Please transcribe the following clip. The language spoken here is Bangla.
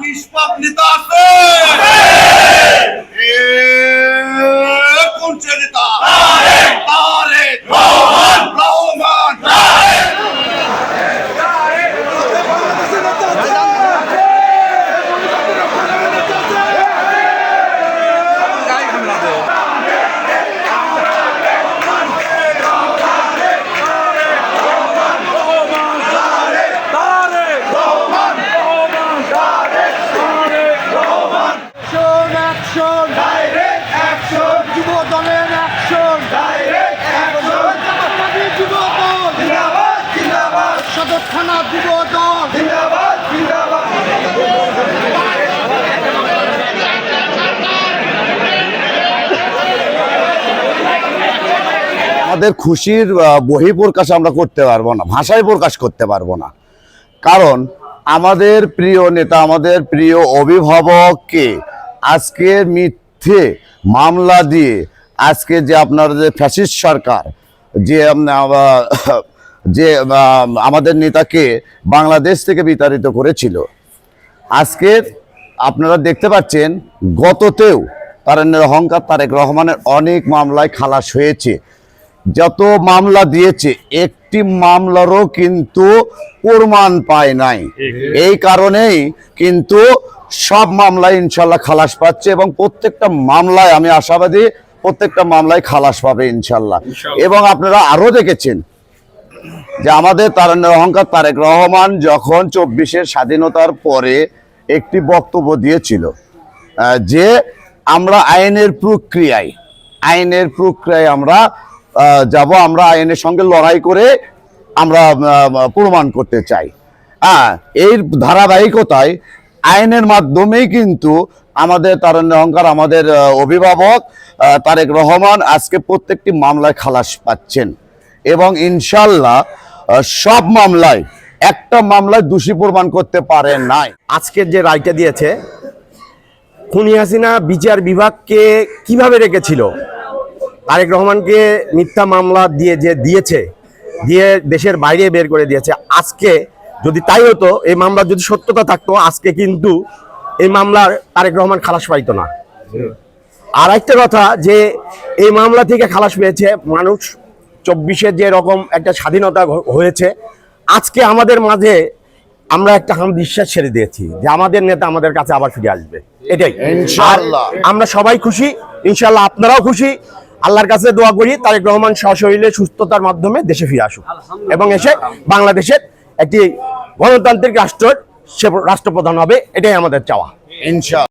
নিষ্পাপ নেতা আছে আমাদের খুশির বহি প্রকাশ আমরা করতে পারব না, ভাষায় প্রকাশ করতে পারব না। কারণ আমাদের প্রিয় নেতা, আমাদের প্রিয় অভিভাবককে আজকে মিথ্যে মামলা দিয়ে আজকে যে আপনার যে ফ্যাসিস্ট সরকার, যে যে আমাদের নেতাকে বাংলাদেশ থেকে বিতাড়িত করেছিল, আজকে আপনারা দেখতে পাচ্ছেন গততেও তারেন্দ্র অহংকার তারেক রহমানের অনেক মামলায় খালাস হয়েছে। যত মামলা দিয়েছে একটি মামলারও কিন্তু প্রমাণ পায় নাই। এই কারণেই কিন্তু সব মামলায় ইনশাল্লাহ খালাস পাচ্ছে এবং প্রত্যেকটা মামলায় আমি আশাবাদী প্রত্যেকটা মামলায় খালাস পাবে ইনশাল্লাহ। এবং আপনারা আরও দেখেছেন যে আমাদের তারেন্দ্র অহংকার তারেক রহমান যখন চব্বিশের স্বাধীনতার পরে একটি বক্তব্য দিয়েছিল যে আমরা আইনের প্রক্রিয়ায় আইনের প্রক্রিয়ায় আমরা যাব আমরা আইনের সঙ্গে লড়াই করে আমরা প্রমাণ করতে চাই। হ্যাঁ এই ধারাবাহিকতায় আইনের মাধ্যমেই কিন্তু আমাদের তারণ্য অহংকার, আমাদের অভিভাবক তারেক রহমান আজকে প্রত্যেকটি মামলায় খালাস পাচ্ছেন। এবং ইনশাল্লাহ সব মামলায়, একটা মামলায় দোষী প্রমাণ করতে পারে নাই। আজকের যে রায়টা দিয়েছে, খুনি হাসিনা বিচার বিভাগকে কীভাবে রেখেছিল? তারেক রহমানকে মিথ্যা মামলা দিয়ে যে দিয়েছে দিয়ে দেশের বাইরে বের করে দিয়েছে। আজকে যদি তাই হতো এই মামলার যদি সত্যতা থাকতো আজকে কিন্তু এই মামলার তারেক রহমান খালাস পাইতো না। আর একটা কথা যে এই মামলা থেকে খালাস পেয়েছে মানুষ চব্বিশে যে রকম একটা স্বাধীনতা হয়েছে আজকে আমাদের মাঝে আমরা একটা হাম বিশ্বাস ছেড়ে দিয়েছি যে আমাদের নেতা আমাদের কাছে আবার ফিরে আসবে। এটাই। আমরা সবাই খুশি ইনশাল্লাহ আপনারাও খুশি আল্লাহর কাছে দোয়া করি তারেক রহমান সশরীরে সুস্থতার মাধ্যমে দেশে ফিরে আসুক। এবং এসে বাংলাদেশের একটি গণতান্ত্রিক রাষ্ট্রের সে রাষ্ট্রপ্রধান হবে এটাই আমাদের চাওয়া। ইনশাল্লাহ